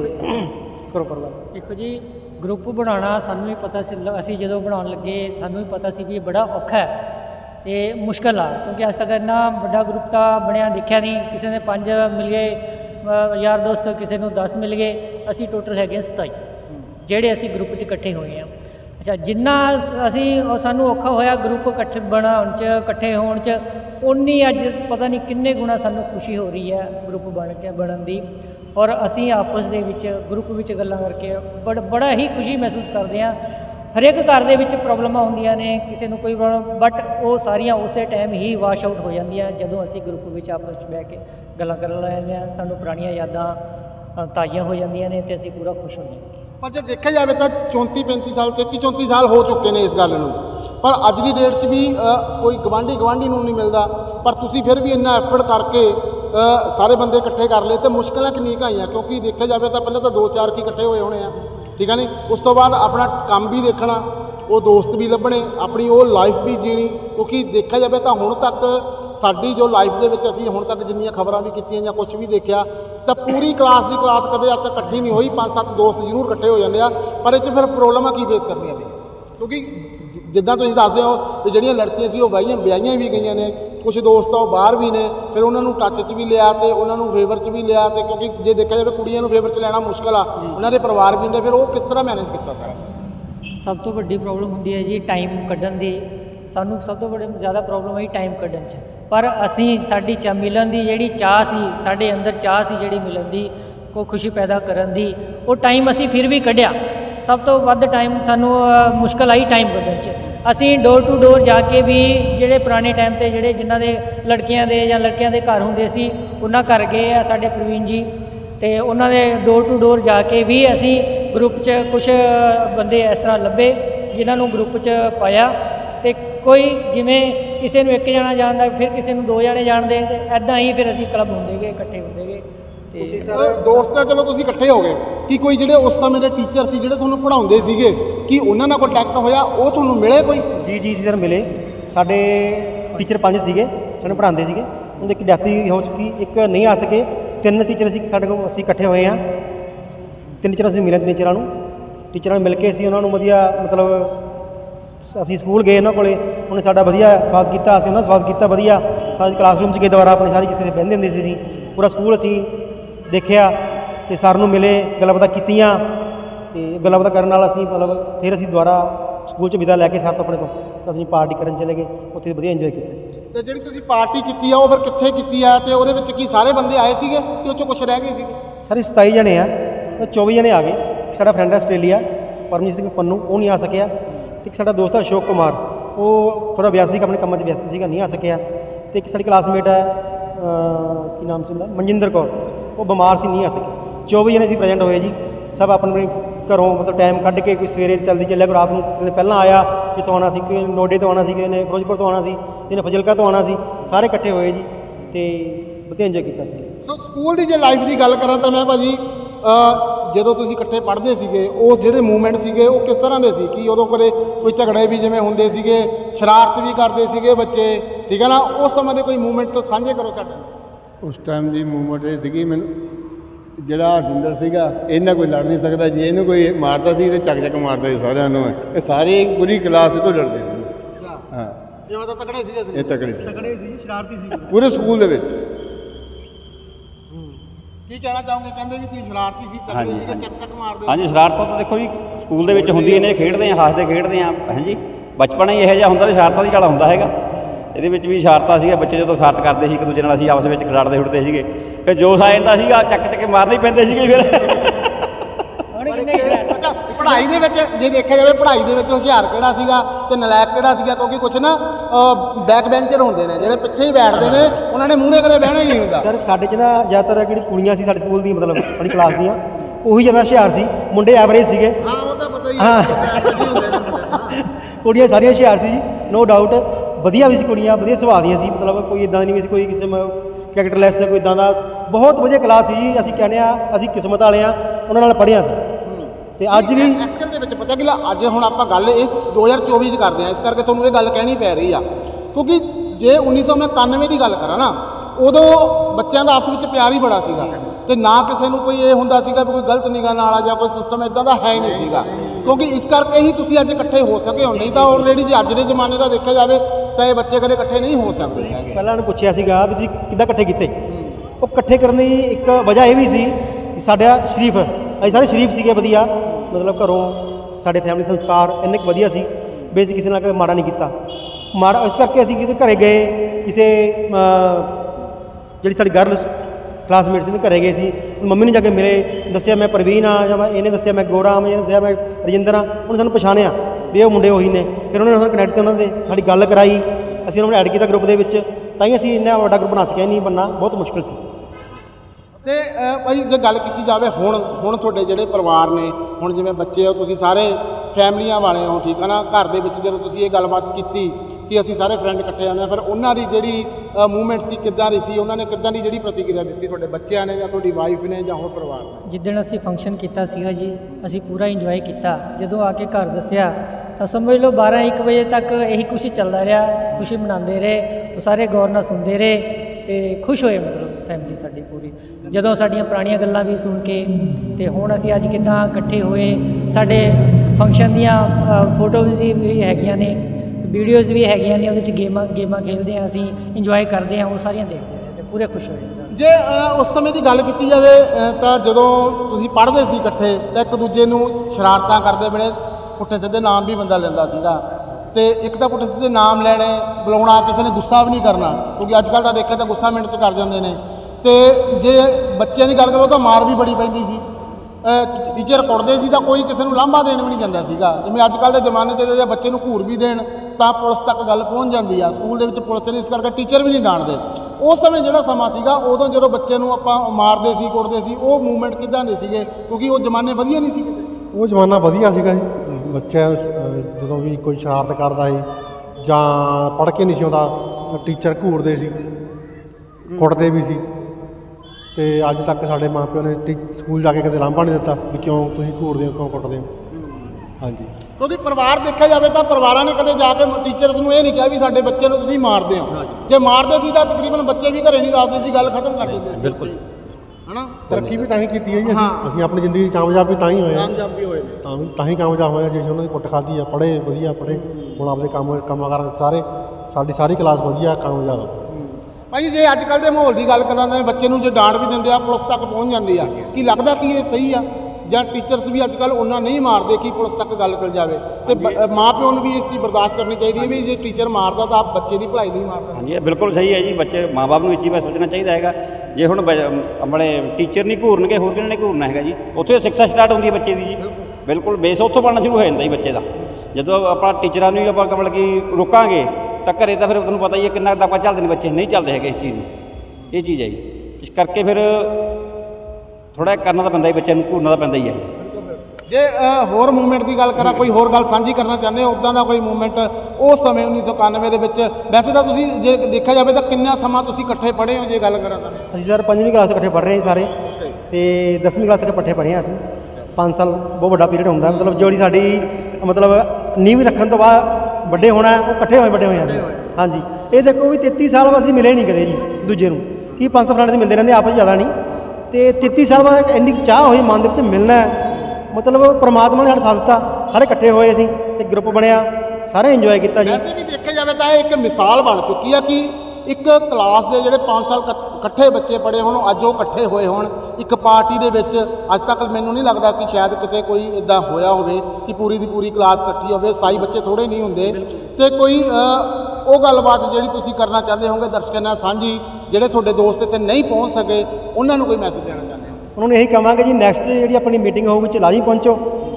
ਕਰੋ ਪਰਵਾਹ ਦੇਖੋ ਜੀ ਗਰੁੱਪ ਬਣਾਉਣਾ ਸਾਨੂੰ ਵੀ ਪਤਾ ਸੀ ਲ- ਅਸੀਂ ਜਦੋਂ ਬਣਾਉਣ ਲੱਗੇ ਸਾਨੂੰ ਵੀ ਪਤਾ ਸੀ ਵੀ ਇਹ ਬੜਾ ਔਖਾ ਹੈ ਤੇ ਮੁਸ਼ਕਲ ਆ ਕਿਉਂਕਿ ਅੱਜ ਤੱਕ ਇੰਨਾ ਵੱਡਾ ਗਰੁੱਪ ਤਾਂ ਬਣਿਆ ਦੇਖਿਆ ਨਹੀਂ। ਕਿਸੇ ਨੇ 5 ਮਿਲ ਗਏ ਅ, ਯਾਰ ਦੋਸਤ ਕਿਸੇ ਨੂੰ 10 ਮਿਲ ਗਏ ਅਸੀਂ ਟੋਟਲ ਹੈਗੇ 27 ਜਿਹੜੇ ਅਸੀਂ ਗਰੁੱਪ 'ਚ ਇਕੱਠੇ ਹੋਏ ਆ ਅੱਛਾ, ਜਿੰਨਾ ਅਸੀਂ ਉਹ ਸਾਨੂੰ ਔਖਾ ਹੋਇਆ ਗਰੁੱਪ ਇਕੱਠੇ ਬਣਾਉਣ 'ਚ, ਇਕੱਠੇ ਹੋਣ 'ਚ ਉਨੀ ਅੱਜ ਪਤਾ ਨਹੀਂ ਕਿੰਨੇ ਗੁਣਾ ਸਾਨੂੰ ਖੁਸ਼ੀ ਹੋ ਰਹੀ ਹੈ ਗਰੁੱਪ ਬਣ ਕੇ, ਬਣਨ ਦੀ। ਔਰ ਅਸੀਂ ਆਪਸ ਦੇ ਵਿੱਚ ਗਰੁੱਪ ਵਿੱਚ ਗੱਲਾਂ ਕਰਕੇ ਬੜ, ਬੜਾ ਹੀ ਖੁਸ਼ੀ ਮਹਿਸੂਸ ਕਰਦੇ ਹਾਂ। ਹਰੇਕ ਘਰ ਦੇ ਵਿੱਚ ਪ੍ਰੋਬਲਮਾਂ ਹੁੰਦੀਆਂ ਨੇ, ਕਿਸੇ ਨੂੰ ਕੋਈ ਬਟ ਉਹ ਸਾਰੀਆਂ ਉਸੇ ਟਾਈਮ ਹੀ ਵਾਸ਼ ਆਊਟ ਹੋ ਜਾਂਦੀਆਂ ਜਦੋਂ ਅਸੀਂ ਗਰੁੱਪ ਵਿੱਚ ਆਪਸ 'ਚ ਬਹਿ ਕੇ ਗੱਲਾਂ ਕਰਨ ਲੈਂਦੇ ਹਾਂ। ਸਾਨੂੰ ਪੁਰਾਣੀਆਂ ਯਾਦਾਂ ਤਾਜ਼ੀਆਂ ਹੋ ਜਾਂਦੀਆਂ ਨੇ ਤੇ ਅਸੀਂ ਪੂਰਾ ਖੁਸ਼ ਹੁੰਦੇ ਹਾਂ। ਪਰ ਜੇ ਦੇਖਿਆ ਜਾਵੇ ਤਾਂ 34 35 ਸਾਲ 33 34 ਸਾਲ ਹੋ ਚੁੱਕੇ ਨੇ ਇਸ ਗੱਲ ਨੂੰ। ਪਰ ਅੱਜ ਦੀ ਡੇਟ 'ਚ ਵੀ ਕੋਈ ਗਵਾਂਢੀ ਗਵਾਂਢੀ ਨੂੰ ਨਹੀਂ ਮਿਲਦਾ। ਪਰ ਤੁਸੀਂ ਫਿਰ ਵੀ ਇੰਨਾ ਐਫਰਟ ਕਰਕੇ ਸਾਰੇ ਬੰਦੇ ਇਕੱਠੇ ਕਰ ਲਏ ਤੇ ਮੁਸ਼ਕਲਾਂ ਕਿੰਨੀ ਕੁ ਆਈਆਂ? ਕਿਉਂਕਿ ਦੇਖਿਆ ਜਾਵੇ ਤਾਂ ਪਹਿਲਾਂ ਤਾਂ ਦੋ ਚਾਰ ਕੀ ਇਕੱਠੇ ਹੋਏ ਹੋਣੇ ਆ। ਠੀਕ ਆ ਨਹੀਂ ਉਸ ਤੋਂ ਬਾਅਦ ਆਪਣਾ ਕੰਮ ਵੀ ਦੇਖਣਾ ਉਹ ਦੋਸਤ ਵੀ ਲੱਭਣੇ ਆਪਣੀ ਉਹ ਲਾਈਫ ਵੀ ਜੀਣੀ। ਕਿਉਂਕਿ ਦੇਖਿਆ ਜਾਵੇ ਤਾਂ ਹੁਣ ਤੱਕ ਸਾਡੀ ਜੋ ਲਾਈਫ ਦੇ ਵਿੱਚ ਅਸੀਂ ਹੁਣ ਤੱਕ ਜਿੰਨੀਆਂ ਖਬਰਾਂ ਵੀ ਕੀਤੀਆਂ ਜਾਂ ਕੁਝ ਵੀ ਦੇਖਿਆ ਤਾਂ ਪੂਰੀ ਕਲਾਸ ਦੀ ਕਲਾਸ ਕਦੇ ਅੱਜ ਤੱਕ ਇਕੱਠੀ ਨਹੀਂ ਹੋਈ। ਪੰਜ ਸੱਤ ਦੋਸਤ ਜ਼ਰੂਰ ਇਕੱਠੇ ਹੋ ਜਾਂਦੇ ਆ ਪਰ ਇਹ 'ਚ ਫਿਰ ਪ੍ਰੋਬਲਮਾਂ ਕੀ ਫੇਸ ਕਰਨੀਆਂ ਨੇ? ਕਿਉਂਕਿ ਜਿੱਦਾਂ ਤੁਸੀਂ ਦੱਸਦੇ ਹੋ ਵੀ ਜਿਹੜੀਆਂ ਲੜਕੀਆਂ ਸੀ ਉਹ ਵਿਆਹੀਆਂ ਵਿਆਹੀਆਂ ਵੀ ਗਈਆਂ ਨੇ। ਕੁਝ ਦੋਸਤ ਆ ਉਹ ਬਾਹਰ ਵੀ ਨੇ। ਫਿਰ ਉਹਨਾਂ ਨੂੰ ਟੱਚ 'ਚ ਵੀ ਲਿਆ ਤੇ ਉਹਨਾਂ ਨੂੰ ਫੇਵਰ 'ਚ ਵੀ ਲਿਆ ਤੇ ਕਿਉਂਕਿ ਜੇ ਦੇਖਿਆ ਜਾਵੇ ਕੁੜੀਆਂ ਨੂੰ ਫੇਵਰ 'ਚ ਲੈਣਾ ਮੁਸ਼ਕਲ ਆ ਉਹਨਾਂ ਦੇ ਪਰਿਵਾਰ ਵੀ ਹੁੰਦੇ ਫਿਰ ਉਹ ਕਿਸ ਤਰ੍ਹਾਂ ਮੈਨੇਜ ਕੀਤਾ ਸਾਰਾ? ਸਭ ਤੋਂ ਵੱਡੀ ਪ੍ਰੋਬਲਮ ਹੁੰਦੀ ਹੈ ਜੀ ਟਾਈਮ ਕੱਢਣ ਦੀ। ਸਾਨੂੰ ਸਭ ਤੋਂ ਵੱਡੀ ਜ਼ਿਆਦਾ ਪ੍ਰੋਬਲਮ ਹੈ ਟਾਈਮ ਕੱਢਣ 'ਚ। ਪਰ ਅਸੀਂ ਸਾਡੀ ਚਾ ਮਿਲਣ ਦੀ ਜਿਹੜੀ ਚਾਹ ਸੀ, ਸਾਡੇ ਅੰਦਰ ਚਾਹ ਸੀ ਜਿਹੜੀ ਮਿਲਣ ਦੀ ਕੋ ਖੁਸ਼ੀ ਪੈਦਾ ਕਰਨ ਦੀ, ਉਹ ਟਾਈਮ ਅਸੀਂ ਫਿਰ ਵੀ ਕੱਢਿਆ। ਸਭ ਤੋਂ ਵੱਧ ਟਾਈਮ ਸਾਨੂੰ ਮੁਸ਼ਕਲ ਆਈ ਟਾਈਮ ਕੱਢਣ 'ਚ। ਅਸੀਂ ਡੋਰ ਟੂ ਡੋਰ ਜਾ ਕੇ ਵੀ ਜਿਹੜੇ ਪੁਰਾਣੇ ਟਾਈਮ ਤੇ ਜਿਹੜੇ ਜਿਨ੍ਹਾਂ ਦੇ ਲੜਕੀਆਂ ਦੇ ਜਾਂ ਲੜਕਿਆਂ ਦੇ ਘਰ ਹੁੰਦੇ ਸੀ, ਉਹਨਾਂ ਘਰ ਗਏ ਆ ਸਾਡੇ ਪ੍ਰਵੀਨ ਜੀ। ਤੇ ਉਹਨਾਂ ਦੇ ਡੋਰ ਟੂ ਡੋਰ ਜਾ ਕੇ ਵੀ ਅਸੀਂ ਗਰੁੱਪ 'ਚ ਕੁਝ ਬੰਦੇ ਇਸ ਤਰ੍ਹਾਂ ਲੱਭੇ ਜਿਨ੍ਹਾਂ ਨੂੰ ਗਰੁੱਪ 'ਚ ਪਾਇਆ ਤੇ ਕੋਈ ਜਿਵੇਂ ਕਿਸੇ ਨੂੰ ਇੱਕ ਜਣਾ ਜਾਣਦਾ ਫਿਰ ਕਿਸੇ ਨੂੰ ਦੋ ਜਣੇ ਜਾਣਦੇ ਤੇ ਐਦਾਂ ਹੀ ਫਿਰ ਅਸੀਂ ਕਲੱਬ ਹੁੰਦੇ ਗਏ ਇਕੱਠੇ ਹੁੰਦੇ ਗਏ। ਤੇ ਦੋਸਤ ਤਾਂ ਚਲੋ ਤੁਸੀਂ ਇਕੱਠੇ ਹੋ ਗਏ ਕੀ ਕੋਈ ਜਿਹੜੇ ਉਸ ਸਮੇਂ ਦੇ ਟੀਚਰ ਸੀ ਜਿਹੜੇ ਤੁਹਾਨੂੰ ਪੜ੍ਹਾਉਂਦੇ ਸੀਗੇ ਕੀ ਉਹਨਾਂ ਨਾਲ ਕੰਟੈਕਟ ਹੋਇਆ ਉਹ ਤੁਹਾਨੂੰ ਮਿਲੇ ਕੋਈ? ਜੀ ਜੀ ਸਰ ਮਿਲੇ। ਸਾਡੇ ਟੀਚਰ ਪੰਜ ਸੀਗੇ ਸਾਨੂੰ ਪੜ੍ਹਾਉਂਦੇ ਸੀਗੇ। ਉਹਦੇ ਇੱਕ ਡੈਥ ਹੋ ਚੁੱਕੀ ਇੱਕ ਨਹੀਂ ਆ ਸਕੇ। ਤਿੰਨ ਟੀਚਰ ਸੀ ਸਾਡੇ ਕੋਲ ਅਸੀਂ ਇਕੱਠੇ ਹੋਏ ਹਾਂ। ਤਿੰਨ ਟੀਚਰਾਂ ਅਸੀਂ ਮਿਲੇ ਤਿੰਨ ਟੀਚਰਾਂ ਨੂੰ। ਟੀਚਰਾਂ ਨੂੰ ਮਿਲ ਕੇ ਅਸੀਂ ਉਹਨਾਂ ਨੂੰ ਵਧੀਆ ਮਤਲਬ ਸ- ਅਸੀਂ ਸਕੂਲ ਗਏ ਉਹਨਾਂ ਕੋਲੇ। ਉਹਨੇ ਸਾਡਾ ਵਧੀਆ ਸਵਾਗਤ ਕੀਤਾ ਅਸੀਂ ਉਹਨਾਂ ਦਾ ਸਵਾਗਤ ਕੀਤਾ ਵਧੀਆ। ਸਾਡੀ ਕਲਾਸਰੂਮ 'ਚ ਗਏ ਦੁਬਾਰਾ ਆਪਣੀ ਸਾਰੀ ਜਿੱਥੇ ਬਹਿੰਦੇ ਹੁੰਦੇ ਸੀ ਅਸੀਂ। ਪੂਰਾ ਸਕੂਲ ਅਸੀਂ ਦੇਖਿਆ ਤੇ ਸਰ ਨੂੰ ਮਿਲੇ ਗੱਲਾਂ ਬਾਤਾਂ ਕੀਤੀਆਂ ਤੇ ਗੱਲਾਂ ਬਾਤਾਂ ਕਰਨ ਨਾਲ ਅਸੀਂ ਮਤਲਬ ਫਿਰ ਅਸੀਂ ਦੁਬਾਰਾ ਸਕੂਲ 'ਚ ਵਿਦਾ ਲੈ ਕੇ ਸਰ ਤੋਂ ਆਪਣੇ ਤੋਂ ਤਾਂ ਅਸੀਂ ਪਾਰਟੀ ਕਰਨ ਚਲੇ ਗਏ। ਉੱਥੇ ਵਧੀਆ ਇੰਜੋਏ ਕੀਤਾ ਸੀ। ਤੇ ਜਿਹੜੀ ਤੁਸੀਂ ਪਾਰਟੀ ਕੀਤੀ ਆ ਉਹ ਫਿਰ ਕਿੱਥੇ ਕੀਤੀ ਆ ਤੇ ਉਹਦੇ ਵਿੱਚ ਕੀ ਸਾਰੇ ਬੰਦੇ ਆਏ ਸੀਗੇ ਕਿ ਉਹ ਚੋਂ ਕੁਝ ਰਹਿ ਗਏ ਸੀਗੇ? ਸਾਰੇ 27 ਜਣੇ ਆ। ਤੇ 24 ਜਣੇ ਆ ਗਏ। ਇੱਕ ਸਾਡਾ ਫਰੈਂਡ ਹੈ ਆਸਟ੍ਰੇਲੀਆ ਪਰਮਜੀਤ ਸਿੰਘ ਪੰਨੂ ਉਹ ਨਹੀਂ ਆ ਸਕਿਆ। ਤੇ ਇੱਕ ਸਾਡਾ ਦੋਸਤ ਹੈ ਅਸ਼ੋਕ ਕੁਮਾਰ ਉਹ ਥੋੜਾ ਵਿਅਸਤ ਸੀ ਆਪਣੇ ਕੰਮਾਂ 'ਚ ਵਿਅਸਤ ਸੀਗਾ ਨਹੀਂ ਆ ਸਕਿਆ। ਤੇ ਇੱਕ ਸਾਡੀ ਕਲਾਸਮੇਟ ਹੈ ਕੀ ਨਾਮ ਸੀ ਉਹਦਾ? ਮਨਜਿੰਦਰ ਕੌਰ ਉਹ ਬਿਮਾਰ ਸੀ ਨਹੀਂ ਆ ਸਕੀ 24 ਜਣੇ ਸੀ ਪ੍ਰੈਜ਼ੈਂਟ ਹੋਏ ਜੀ। ਸਭ ਆਪਣੇ ਆਪਣੇ ਘਰੋਂ ਮਤਲਬ ਟਾਈਮ ਕੱਢ ਕੇ ਕੋਈ ਸਵੇਰੇ ਜਲਦੀ ਚੱਲਿਆ ਕੋਈ ਰਾਤ ਨੂੰ ਕਿਸੇ ਪਹਿਲਾਂ ਆਇਆ ਜਿੱਥੋਂ ਆਉਣਾ ਸੀ ਕੋਈ ਨੋਡੇ ਤੋਂ ਆਉਣਾ ਸੀ ਕਿਸੇ ਨੇ ਫਿਰੋਜ਼ਪੁਰ ਤੋਂ ਆਉਣਾ ਸੀ ਕਿਸੇ ਨੇ ਫਜ਼ਲਕਾ ਤੋਂ ਆਉਣਾ ਸੀ ਸਾਰੇ ਇਕੱਠੇ ਹੋਏ ਜੀ ਤੇ ਵਧੀਆ ਇੰਜੋਏ ਕੀਤਾ ਸੀ। ਸੋ ਸਕੂਲ ਦੀ ਜੇ ਲਾਈਫ ਦੀ ਗੱਲ ਕਰਾਂ ਤਾਂ ਮੈਂ ਭਾਜੀ ਅ, ਜਦੋਂ ਤੁਸੀਂ ਇਕੱਠੇ ਪੜ੍ਹਦੇ ਸੀਗੇ ਉਹ ਜਿਹੜੇ ਮੂਵਮੈਂਟ ਸੀਗੇ ਉਹ ਕਿਸ ਤਰ੍ਹਾਂ ਦੇ ਸੀ? ਕਿ ਉਦੋਂ ਕੋਲੇ ਕੋਈ ਝਗੜੇ ਵੀ ਜਿਵੇਂ ਹੁੰਦੇ ਸੀਗੇ? ਸ਼ਰਾਰਤ ਵੀ ਕਰਦੇ ਸੀਗੇ ਬੱਚੇ ਠੀਕ ਹੈ ਨਾ? ਉਸ ਸਮੇਂ ਦੇ ਕੋਈ ਮੂਵਮੈਂਟ ਸਾਂਝੇ ਕਰੋ ਸਾਡੇ ਨਾਲ। ਉਸ ਟਾਈਮ ਦੀ ਮੂਵਮੈਂਟ ਇਹ ਸੀਗੀ ਮੈਨੂੰ ਜਿਹੜਾ ਹਰਜਿੰਦਰ ਸੀਗਾ ਇਹਨਾਂ ਕੋਈ ਲੜ ਨਹੀਂ ਸਕਦਾ ਜੇ ਇਹਨੂੰ ਕੋਈ ਮਾਰਦਾ ਸੀ ਤੇ ਚੱਕ ਚੱਕ ਮਾਰਦਾ ਸੀ ਸਾਰਿਆਂ ਨੂੰ। ਇਹ ਸਾਰੇ ਪੂਰੀ ਕਲਾਸ ਤੋਂ ਡਰਦੇ ਸੀ। ਅੱਛਾ। ਹਾਂ। ਇਹ ਮਤਲਬ ਤਕੜੇ ਸੀ ਇਹ ਤਕੜੇ ਸੀ। ਤਕੜੇ ਸੀ ਸ਼ਰਾਰਤੀ ਸੀ। ਪੂਰੇ ਸਕੂਲ ਦੇ ਵਿੱਚ। ਕੀ ਕਹਿਣਾ ਚਾਹੋਗੇ? ਕਹਿੰਦੇ ਵੀ ਤੁਸੀਂ ਸ਼ਰਾਰਤੀ ਸੀ ਤਕੜੇ ਹਾਂਜੀ, ਸੀਗੇ। ਚੱਕ ਚੱਕ ਮਾਰਦੇ ਹਾਂਜੀ ਸ਼ਰਾਰਤਾਂ ਤਾਂ ਦੇਖੋ ਜੀ ਸਕੂਲ ਦੇ ਵਿੱਚ ਹੁੰਦੀਆਂ ਨੇ ਖੇਡਦੇ ਆ ਹੱਸਦੇ ਖੇਡਦੇ ਆ ਹਾਂਜੀ ਬਚਪਨ ਹੀ ਇਹੋ ਜਿਹਾ ਹੁੰਦਾ ਵੀ ਸ਼ਰਾਰਤਾਂ ਦੀ ਝਾਲਾ ਹੁੰਦਾ ਹੈਗਾ। ਇਹਦੇ ਵਿੱਚ ਵੀ ਸ਼ਰਾਰਤਾਂ ਸੀਗਾ ਬੱਚੇ ਜਦੋਂ ਸ਼ਰਾਰਤ ਕਰਦੇ ਸੀ ਇੱਕ ਦੂਜੇ ਨਾਲ ਅਸੀਂ ਆਪਸ ਵਿੱਚ ਖਿਡਾੜਦੇ ਉੱਡਦੇ ਸੀਗੇ। ਫਿਰ ਜੋਸ਼ ਆ ਜਾਂਦਾ ਸੀਗਾ ਚੱਕ ਚੱਕ ਕੇ ਮਾਰਨੇ ਹੀ ਪੈਂਦੇ ਸੀਗੇ ਫਿਰ ਹੁਣ ਕਿੰਨੇ ਖਿਡਾਰੀ ਅੱਛਾ ਪੜ੍ਹਾਈ ਦੇ ਵਿੱਚ ਜੇ ਦੇਖਿਆ ਜਾਵੇ ਪੜ੍ਹਾਈ ਦੇ ਵਿੱਚ ਹੁਸ਼ਿਆਰ ਕਿਹੜਾ ਸੀਗਾ ਤੇ ਨਲਾਇਕ ਕਿਹੜਾ ਸੀਗਾ ਕਿਉਂਕਿ ਕੁਛ ਨਾ ਬੈਕ ਬੈਂਚਰ ਹੁੰਦੇ ਨੇ ਜਿਹੜੇ ਪਿੱਛੇ ਹੀ ਬੈਠਦੇ ਨੇ ਉਹਨਾਂ ਨੇ ਮੂਹਰੇ ਕਦੇ ਬਹਿਣਾ ਹੀ ਨਹੀਂ ਹੁੰਦਾ। ਸਰ ਸਾਡੇ 'ਚ ਨਾ ਜ਼ਿਆਦਾਤਰ ਜਿਹੜੀ ਕੁੜੀਆਂ ਸੀ ਸਾਡੇ ਸਕੂਲ ਦੀ ਮਤਲਬ ਸਾਡੀ ਕਲਾਸ ਦੀਆਂ ਉਹੀ ਜ਼ਿਆਦਾ ਹੁਸ਼ਿਆਰ ਸੀ। ਮੁੰਡੇ ਐਵਰੇਜ ਸੀਗੇ। ਹਾਂ ਉਹ ਤਾਂ ਪਤਾ ਹੀ ਹਾਂ। ਕੁੜੀਆਂ ਸਾਰੀਆਂ ਹੁਸ਼ਿਆਰ ਸੀ ਜੀ ਨੋ ਡਾਊਟ ਵਧੀਆ ਵੀ ਸੀ ਕੁੜੀਆਂ ਵਧੀਆ ਸੁਭਾਅ ਦੀਆਂ ਸੀ ਮਤਲਬ ਕੋਈ ਇਦਾਂ ਦੀ ਨਹੀਂ ਸੀ ਕੋਈ ਕਿਸੇ ਕੈਰੈਕਟਰਲੈਸ ਕੋਈ ਇਦਾਂ ਦਾ। ਬਹੁਤ ਵਧੀਆ ਕਲਾਸ ਸੀ ਜੀ ਅਸੀਂ ਕਹਿੰਦੇ ਆ ਅਸੀਂ ਕਿਸਮਤ ਵਾਲੇ ਆ ਉਹਨਾਂ ਨਾਲ ਪੜ੍ਹਿਆ ਸੀ ਤੇ ਅੱਜ ਵੀ ਐਕਚੁਅਲ ਦੇ ਵਿੱਚ ਪਤਾ ਕਿ ਅੱਜ ਹੁਣ ਆਪਾਂ ਗੱਲ ਇਹ 2024 ਚ ਕਰਦੇ ਆ ਇਸ ਕਰਕੇ ਤੁਹਾਨੂੰ ਇਹ ਗੱਲ ਕਹਿਣੀ ਪੈ ਰਹੀ ਆ। ਕਿਉਂਕਿ ਜੇ 1991 ਦੀ ਗੱਲ ਕਰਾਂ ਨਾ ਉਦੋਂ ਬੱਚਿਆਂ ਦਾ ਆਪਸ ਵਿੱਚ ਪਿਆਰ ਹੀ ਬੜਾ ਸੀਗਾ। ਤੇ ਨਾ ਕਿਸੇ ਨੂੰ ਕੋਈ ਇਹ ਹੁੰਦਾ ਸੀਗਾ ਵੀ ਕੋਈ ਗਲਤ ਨਿਗਾਹ ਨਾਲ ਆ ਜਾਂ ਕੋਈ ਸਿਸਟਮ ਇਦਾਂ ਦਾ ਹੈ ਹੀ ਨਹੀਂ ਸੀਗਾ। ਕਿਉਂਕਿ ਇਸ ਕਰਕੇ ਹੀ ਤੁਸੀਂ ਅੱਜ ਇਕੱਠੇ ਹੋ ਸਕੇ ਹੋ ਨਹੀਂ ਤਾਂ ਆਲਰੇਡੀ ਜੇ ਅੱਜ ਦੇ ਜ਼ਮਾਨੇ ਦਾ ਦੇਖਿਆ ਜਾਵੇ ਤਾਂ ਇਹ ਬੱਚੇ ਕਦੇ ਇਕੱਠੇ ਨਹੀਂ ਹੋ ਸਕਦੇ ਪਹਿਲਾਂ ਉਹਨੂੰ ਪੁੱਛਿਆ ਸੀਗਾ ਵੀ ਤੁਸੀਂ ਕਿੱਦਾਂ ਇਕੱਠੇ ਕੀਤੇ? ਉਹ ਇਕੱਠੇ ਕਰਨ ਦੀ ਇੱਕ ਵਜ੍ਹਾ ਇਹ ਵੀ ਸੀ ਸਾਡਾ ਸ਼ਰੀਫ ਅਸੀਂ ਸਾਰੇ ਸ਼ਰੀਫ ਸੀਗੇ, ਵਧੀਆ। ਮਤਲਬ ਘਰੋਂ ਸਾਡੇ ਫੈਮਿਲੀ ਸੰਸਕਾਰ ਇੰਨੇ ਕੁ ਵਧੀਆ ਸੀ। ਵੀ ਅਸੀਂ ਕਿਸੇ ਨਾਲ ਕਦੇ ਮਾੜਾ ਨਹੀਂ ਕੀਤਾ। ਮਾੜਾ ਇਸ ਕਰਕੇ ਅਸੀਂ ਕਿਤੇ ਘਰੇ ਗਏ, ਕਿਸੇ ਜਿਹੜੀ ਸਾਡੀ ਗਰਲ ਕਲਾਸਮੇਟ ਸੀ ਉਹਦੇ ਘਰੇ ਗਏ ਸੀ। ਮੰਮੀ ਨੂੰ ਜਾ ਕੇ ਮਿਲੇ, ਦੱਸਿਆ ਮੈਂ ਪ੍ਰਵੀਨ ਆ, ਜਾਂ ਇਹਨੇ ਦੱਸਿਆ ਮੈਂ ਗੋਰਾਮ ਇਹਨੇ ਦੱਸਿਆ ਮੈਂ ਰਜਿੰਦਰ ਆ। ਉਹਨੇ ਸਾਨੂੰ ਪਛਾਣਿਆ ਵੀ ਇਹ ਮੁੰਡੇ ਉਹੀ ਨੇ। ਫਿਰ ਉਹਨਾਂ ਨੇ ਸਾਨੂੰ ਕਨੈਕਟ ਉਹਨਾਂ ਦੇ ਸਾਡੀ ਗੱਲ ਕਰਾਈ। ਅਸੀਂ ਉਹਨਾਂ ਨੂੰ ਐਡ ਕੀਤਾ ਗਰੁੱਪ ਦੇ ਵਿੱਚ। ਤਾਂ ਹੀ ਅਸੀਂ ਇੰਨਾ ਵੱਡਾ ਗਰੁੱਪ ਬਣਾ ਸਕੇ ਨਹੀਂ ਬਣਨਾ ਬਹੁਤ ਮੁਸ਼ਕਲ ਸੀ। ਤੇ ਅ, ਭਾਈ ਜੇ ਗੱਲ ਕੀਤੀ ਜਾਵੇ ਹੁਣ ਹੁਣ ਤੁਹਾਡੇ ਜਿਹੜੇ ਪਰਿਵਾਰ ਨੇ ਹੁਣ ਜਿਵੇਂ ਬੱਚੇ ਹੋ ਤੁਸੀਂ ਸਾਰੇ ਫੈਮਲੀਆਂ ਵਾਲੇ ਹੋ ਠੀਕ ਹੈ ਨਾ? ਘਰ ਦੇ ਵਿੱਚ ਜਦੋਂ ਤੁਸੀਂ ਇਹ ਗੱਲਬਾਤ ਕੀਤੀ ਕਿ ਅਸੀਂ ਸਾਰੇ ਫਰੈਂਡ ਇਕੱਠੇ ਆਉਂਦੇ ਹਾਂ ਫਿਰ ਉਹਨਾਂ ਦੀ ਜਿਹੜੀ ਮੂਵਮੈਂਟ ਸੀ ਕਿੱਦਾਂ ਦੀ ਸੀ? ਉਹਨਾਂ ਨੇ ਕਿੱਦਾਂ ਦੀ ਜਿਹੜੀ ਪ੍ਰਤੀਕਿਰਿਆ ਦਿੱਤੀ ਤੁਹਾਡੇ ਬੱਚਿਆਂ ਨੇ ਜਾਂ ਤੁਹਾਡੀ ਵਾਈਫ ਨੇ ਜਾਂ ਹੋਰ ਪਰਿਵਾਰ ਨੇ? ਜਿੱਦਣ ਅਸੀਂ ਫੰਕਸ਼ਨ ਕੀਤਾ ਸੀਗਾ ਜੀ ਅਸੀਂ ਪੂਰਾ ਇੰਜੋਏ ਕੀਤਾ। ਜਦੋਂ ਆ ਕੇ ਘਰ ਦੱਸਿਆ ਤਾਂ ਸਮਝ ਲਓ 12 1 ਵਜੇ ਤੱਕ ਇਹੀ ਖੁਸ਼ੀ ਚੱਲਦਾ ਰਿਹਾ ਖੁਸ਼ੀ ਮਨਾਉਂਦੇ ਰਹੇ ਉਹ ਸਾਰੇ ਗੌਰ ਨਾਲ ਸੁਣਦੇ ਰਹੇ ਤੇ ਖੁਸ਼ ਹੋਏ ਮਤਲਬ ਫੈਮਿਲੀ ਸਾਡੀ ਪੂਰੀ। ਜਦੋਂ ਸਾਡੀਆਂ ਪੁਰਾਣੀਆਂ ਗੱਲਾਂ ਵੀ ਸੁਣ ਕੇ ਤੇ ਹੁਣ ਅਸੀਂ ਅੱਜ ਕਿੱਦਾਂ ਇਕੱਠੇ ਹੋਏ, ਸਾਡੇ ਫੰਕਸ਼ਨ ਦੀਆਂ ਫੋਟੋਜ਼ ਵੀ ਹੈਗੀਆਂ ਨੇ ਵੀਡੀਓਜ਼ ਵੀ ਹੈਗੀਆਂ ਨੇ, ਉਹਦੇ ਚ ਗੇਮਾਂ ਗੇਮਾਂ ਖੇਡਦੇ ਹਾਂ ਅਸੀਂ ਇੰਜੋਏ ਕਰਦੇ ਹਾਂ, ਉਹ ਸਾਰੀਆਂ ਦੇਖਦੇ ਹਾਂ ਤੇ ਪੂਰੇ ਖੁਸ਼ ਹੋਏ ਹਾਂ। ਜੇ ਉਸ ਸਮੇਂ ਦੀ ਗੱਲ ਕੀਤੀ ਜਾਵੇ ਤਾਂ ਜਦੋਂ ਤੁਸੀਂ ਪੜ੍ਹਦੇ ਸੀ ਇਕੱਠੇ, ਤਾਂ ਇੱਕ ਦੂਜੇ ਨੂੰ ਸ਼ਰਾਰਤਾਂ ਕਰਦੇ ਵੇਲੇ ਪੁੱਠੇ ਸਿੱਧੇ ਨਾਮ ਵੀ ਬੰਦਾ ਲੈਂਦਾ ਸੀਗਾ। ਤੇ ਇੱਕ ਤਾਂ ਪੁੱਠੇ ਦੇ ਨਾਮ ਲੈਣੇ, ਬੁਲਾਉਣਾ, ਕਿਸੇ ਨੇ ਗੁੱਸਾ ਵੀ ਨਹੀਂ ਕਰਨਾ, ਕਿਉਂਕਿ ਅੱਜ ਕੱਲ੍ਹ ਦਾ ਦੇਖਿਆ ਤਾਂ ਗੁੱਸਾ ਮਿੰਟ 'ਚ ਕਰ ਜਾਂਦੇ ਨੇ। ਤੇ ਜੇ ਬੱਚਿਆਂ ਦੀ ਗੱਲ ਕਰੋ ਤਾਂ ਮਾਰ ਵੀ ਬੜੀ ਪੈਂਦੀ ਸੀ। ਟੀਚਰ ਕੁੱਟਦੇ ਸੀ ਤਾਂ ਕੋਈ ਕਿਸੇ ਨੂੰ ਲਾਂਭਾ ਦੇਣ ਵੀ ਨਹੀਂ ਜਾਂਦਾ ਸੀਗਾ। ਜਿਵੇਂ ਅੱਜ ਕੱਲ੍ਹ ਦੇ ਜ਼ਮਾਨੇ 'ਚ ਜੇ ਬੱਚੇ ਨੂੰ ਘੂਰ ਵੀ ਦੇਣ, ਤਾਂ ਪੁਲਿਸ ਤੱਕ ਗੱਲ ਪਹੁੰਚ ਜਾਂਦੀ ਆ। ਸਕੂਲ ਦੇ ਵਿੱਚ ਪੁਲਿਸ ਨੇ ਇਸ ਕਰਕੇ ਟੀਚਰ ਵੀ ਨਹੀਂ ਡਾਂਟਦੇ। ਉਸ ਸਮੇਂ ਜਿਹੜਾ ਸਮਾਂ ਸੀਗਾ, ਉਦੋਂ ਜਦੋਂ ਬੱਚੇ ਨੂੰ ਆਪਾਂ ਮਾਰਦੇ ਸੀ, ਕੁੱਟਦੇ ਸੀ, ਉਹ ਮੂਵਮੈਂਟ ਕਿੱਦਾਂ ਦੇ ਸੀਗੇ? ਕਿਉਂਕਿ ਉਹ ਜ਼ਮਾਨੇ ਵਧੀਆ ਨਹੀਂ ਸੀਗੇ ਉਹ ਜ਼ਮਾਨਾ ਵਧੀਆ ਸੀਗਾ ਜੀ। ਬੱਚਿਆਂ ਨੂੰ, ਜਦੋਂ ਵੀ ਕੋਈ ਸ਼ਰਾਰਤ ਕਰਦਾ ਸੀ ਜਾਂ ਪੜ੍ਹ ਕੇ ਨਹੀਂ ਸੀ ਆਉਂਦਾ ਟੀਚਰ ਘੂਰਦੇ ਸੀ ਕੁੱਟਦੇ ਵੀ ਸੀ। ਤੇ ਅੱਜ ਤੱਕ ਸਾਡੇ ਮਾਪਿਓ ਨੇ ਟੀ- ਸਕੂਲ ਜਾ ਕੇ ਕਦੇ ਲਾਂਭਾ ਨਹੀਂ ਦਿੱਤਾ ਵੀ ਕਿਉਂ ਤੁਸੀਂ ਘੂਰਦੇ ਹੋ ਕਿਉਂ ਕੁੱਟਦੇ ਹੋ। ਹਾਂਜੀ। ਕਿਉਂਕਿ ਪਰਿਵਾਰ ਦੇਖਿਆ ਜਾਵੇ ਤਾਂ ਪਰਿਵਾਰਾਂ ਨੇ ਕਦੇ ਜਾ ਕੇ ਟੀਚਰਸ ਨੂੰ ਇਹ ਨਹੀਂ ਕਿਹਾ ਵੀ ਸਾਡੇ ਬੱਚੇ ਨੂੰ ਤੁਸੀਂ ਮਾਰਦੇ ਹੋ। ਜੇ ਮਾਰਦੇ ਸੀ ਤਾਂ ਤਕਰੀਬਨ ਬੱਚੇ ਵੀ ਘਰੇ ਨਹੀਂ ਦੱਸਦੇ ਸੀ ਗੱਲ ਖਤਮ ਕਰ ਦਿੰਦੇ ਸੀ। ਬਿਲਕੁਲ। ਹਨਾ? ਤਰੱਕੀ ਵੀ ਤਾਂ ਹੀ ਕੀਤੀ ਹੈ ਜੀ ਹਾਂ। ਅਸੀਂ ਅਸੀਂ ਆਪਣੀ ਜ਼ਿੰਦਗੀ 'ਚ ਕਾਮਯਾਬ ਵੀ ਤਾਂ ਹੀ ਹੋਏ ਆ ਕਾਮਯਾਬ ਵੀ ਹੋਏ ਨੇ। ਤਾਂ ਵੀ ਤਾਂ ਹੀ ਕਾਮਯਾਬ ਹੋਏ ਜੇ ਅਸੀਂ ਉਹਨਾਂ ਦੀ ਕੁੱਟ ਖਾਧੀ ਆ ਪੜ੍ਹੇ ਵਧੀਆ ਪੜ੍ਹੇ ਹੁਣ ਆਪਦੇ ਕੰਮ ਕੰਮਾਂ ਕਾਰਾਂ 'ਚ ਸਾਰੇ ਸਾਡੀ ਸਾਰੀ ਕਲਾਸ ਵਧੀਆ ਕਾਮਯਾਬ ਆ। ਭਾਈ ਜੇ ਅੱਜ ਕੱਲ ਦੇ ਮਾਹੌਲ ਦੀ ਗੱਲ ਕਰਾਂ ਤਾਂ ਬੱਚੇ ਨੂੰ ਜੇ ਡਾਂਟ ਵੀ ਦਿੰਦੇ ਆ ਪੁਲਿਸ ਤੱਕ ਪਹੁੰਚ ਜਾਂਦੀ ਆ। ਕੀ ਲੱਗਦਾ ਕਿ ਇਹ ਸਹੀ ਆ? ਜਾਂ ਟੀਚਰਸ ਵੀ ਅੱਜ ਕੱਲ ਉਹਨਾਂ ਨਹੀਂ ਮਾਰਦੇ ਕਿ ਪੁਲਿਸ ਤੱਕ ਗੱਲ ਚਲ ਜਾਵੇ। ਤੇ ਬ- ਅ, ਮਾਂ ਪਿਓ ਨੂੰ ਵੀ ਇਸ ਚੀਜ਼ ਬਰਦਾਸ਼ਤ ਕਰਨੀ ਚਾਹੀਦੀ ਹੈ ਵੀ ਜੇ ਟੀਚਰ ਮਾਰਦਾ ਤਾਂ ਆਪ ਬੱਚੇ ਦੀ ਭਲਾਈ ਲਈ ਮਾਰਦਾ। ਹਾਂਜੀ ਇਹ ਬਿਲਕੁਲ ਸਹੀ ਹੈ ਜੀ ਬੱਚੇ ਮਾਪੇ ਨੂੰ ਇਹ ਚੀਜ਼ ਬਾਰੇ ਸੋਚਣਾ ਚਾਹੀਦਾ ਹੈਗਾ। ਜੇ ਹੁਣ ਆਪਣੇ ਟੀਚਰ ਨਹੀਂ ਘੂਰਨਗੇ ਹੋਰ ਕਿਹਨਾਂ ਨੇ ਘੂਰਨਾ ਹੈਗਾ ਜੀ? ਉੱਥੇ ਸਿੱਖਿਆ ਸਟਾਰਟ ਹੁੰਦੀ ਹੈ ਬੱਚੇ ਦੀ ਜੀ। ਬਿਲਕੁਲ। ਬੇਸ ਉੱਥੋਂ ਬਣਨਾ ਸ਼ੁਰੂ ਹੋ ਜਾਂਦਾ ਜੀ ਬੱਚੇ ਦਾ। ਜਦੋਂ ਆਪਾਂ ਟੀਚਰਾਂ ਨੂੰ ਆਪਾਂ ਮਤਲਬ ਕਿ ਰੋਕਾਂਗੇ ਤਾਂ ਘਰੇ ਤਾਂ ਫਿਰ ਤੁਹਾਨੂੰ ਪਤਾ ਹੀ ਹੈ ਕਿੰਨਾ ਕੁ ਆਪਾਂ ਚੱਲਦੇ ਨੇ ਬੱਚੇ ਨਹੀਂ ਚੱਲਦੇ ਹੈਗੇ ਇਸ ਚੀਜ਼ ਨੂੰ। ਇਹ ਚੀਜ਼ ਹੈ ਜੀ। ਇਸ ਕਰਕੇ ਫਿਰ ਥੋੜਾ ਕਰਨਾ ਤਾਂ ਪੈਂਦਾ ਹੀ ਬੱਚਿਆਂ ਨੂੰ ਘੂਰਨਾ ਤਾਂ ਪੈਂਦਾ ਹੀ ਹੈ। ਜੇ ਅ, ਹੋਰ ਮੂਵਮੈਂਟ ਦੀ ਗੱਲ ਕਰਾਂ ਕੋਈ ਹੋਰ ਗੱਲ ਸਾਂਝੀ ਕਰਨਾ ਚਾਹੁੰਦੇ ਹੋ? ਉਦਾਂ ਦਾ ਕੋਈ ਮੂਵਮੈਂਟ ਉਸ ਸਮੇਂ 1991 ਦੇ ਵਿੱਚ? ਵੈਸੇ ਤਾਂ ਤੁਸੀਂ ਜੇ ਦੇਖਿਆ ਜਾਵੇ ਤਾਂ ਕਿੰਨਾ ਸਮਾਂ ਤੁਸੀਂ ਇਕੱਠੇ ਪੜ੍ਹੇ ਹੋ ਜੇ ਗੱਲ ਕਰਾਂ ਤਾਂ? ਅਸੀਂ ਸਰ ਪੰਜਵੀਂ ਕਲਾਸ ਤੱਕ ਇਕੱਠੇ ਪੜ੍ਹ ਰਹੇ ਹਾਂ ਸਾਰੇ ਤੇ 10ਵੀਂ ਕਲਾਸ ਤੱਕ ਇਕੱਠੇ ਪੜ੍ਹੇ ਹਾਂ ਅਸੀਂ। 5 ਸਾਲ ਬਹੁਤ ਵੱਡਾ ਪੀਰੀਅਡ ਹੁੰਦਾ। ਮਤਲਬ ਜਿਹੜੀ ਸਾਡੀ ਮਤਲਬ ਨੀਂਹ ਰੱਖਣ ਤੋਂ ਬਾਅਦ ਵੱਡੇ ਹੋਣਾ ਉਹ ਇਕੱਠੇ ਹੋਏ ਵੱਡੇ ਹੋਏ ਹਾਂ ਅਸੀਂ। ਹਾਂਜੀ। ਇਹ ਦੇਖੋ ਵੀ 33 ਸਾਲ ਅਸੀਂ ਮਿਲੇ ਨਹੀਂ ਕਦੇ ਜੀ ਇੱਕ ਦੂਜੇ ਨੂੰ। ਕੀ ਪੰਜ ਤਾਂ ਫਰੈਂਡ ਅਸੀਂ ਮਿਲਦੇ ਰਹਿੰਦੇ ਆਪਸ 'ਚ ਜ਼ਿਆਦਾ ਨਹੀਂ। ਤੇ 33 ਸਾਲ ਬਾਅਦ ਇੰਨੀ ਚਾਹ ਹੋਈ, ਮਨ ਦੇ ਵਿੱਚ ਮਿਲਣਾ ਹੈ। ਮਤਲਬ ਪ੍ਰਮਾਤਮਾ ਨੇ ਸਾਡਾ ਸਾਥ ਦਿੱਤਾ। ਸਾਰੇ ਇਕੱਠੇ ਹੋਏ ਅਸੀਂ ਤੇ ਗਰੁੱਪ ਬਣਿਆ। ਸਾਰੇ ਇੰਜੋਏ ਕੀਤਾ ਜੀ। ਵੈਸੇ ਵੀ ਦੇਖਿਆ ਜਾਵੇ ਤਾਂ ਇਹ ਇੱਕ ਮਿਸਾਲ ਬਣ ਚੁੱਕੀ ਆ ਕਿ ਇੱਕ ਕਲਾਸ ਦੇ ਜਿਹੜੇ 5 ਸਾਲ ਇਕ- ਇਕੱਠੇ ਬੱਚੇ ਪੜ੍ਹੇ ਹੋਣ, ਅੱਜ ਉਹ ਇਕੱਠੇ ਹੋਏ ਹੋਣ, ਇੱਕ ਪਾਰਟੀ ਦੇ ਵਿੱਚ ਅੱਜ ਤੱਕ ਮੈਨੂੰ ਨਹੀਂ ਲੱਗਦਾ ਕਿ ਸ਼ਾਇਦ ਕਿਤੇ ਕੋਈ ਇਦਾਂ ਹੋਇਆ ਹੋਵੇ ਕਿ ਪੂਰੀ ਦੀ ਪੂਰੀ ਕਲਾਸ ਇਕੱਠੀ ਹੋਵੇ 27 ਬੱਚੇ ਥੋੜੇ ਨਹੀਂ ਹੁੰਦੇ। ਤੇ ਕੋਈ ਉਹ ਗੱਲਬਾਤ ਜਿਹੜੀ ਤੁਸੀਂ ਕਰਨਾ ਚਾਹੁੰਦੇ ਹੋਗੇ ਦਰਸ਼ਕਾਂ ਨਾਲ, ਸਾਂਝੀ, ਜਿਹੜੇ ਤੁਹਾਡੇ ਦੋਸਤ ਇੱਥੇ ਨਹੀਂ ਪਹੁੰਚ ਸਕੇ, ਉਹਨਾਂ ਨੂੰ ਕੋਈ ਮੈਸੇਜ ਦੇਣਾ ਚਾਹੁੰਦੇ ਹੋ? ਉਹਨਾਂ ਨੂੰ ਇਹੀ ਕਹਾਂਗੇ ਜੀ ਨੈਕਸਟ ਜਿਹੜੀ ਆਪਣੀ ਮੀਟਿੰਗ ਹੋਊਗੀ ਚ ਲਾਜ਼ਮੀ ਪਹੁੰਚੋ,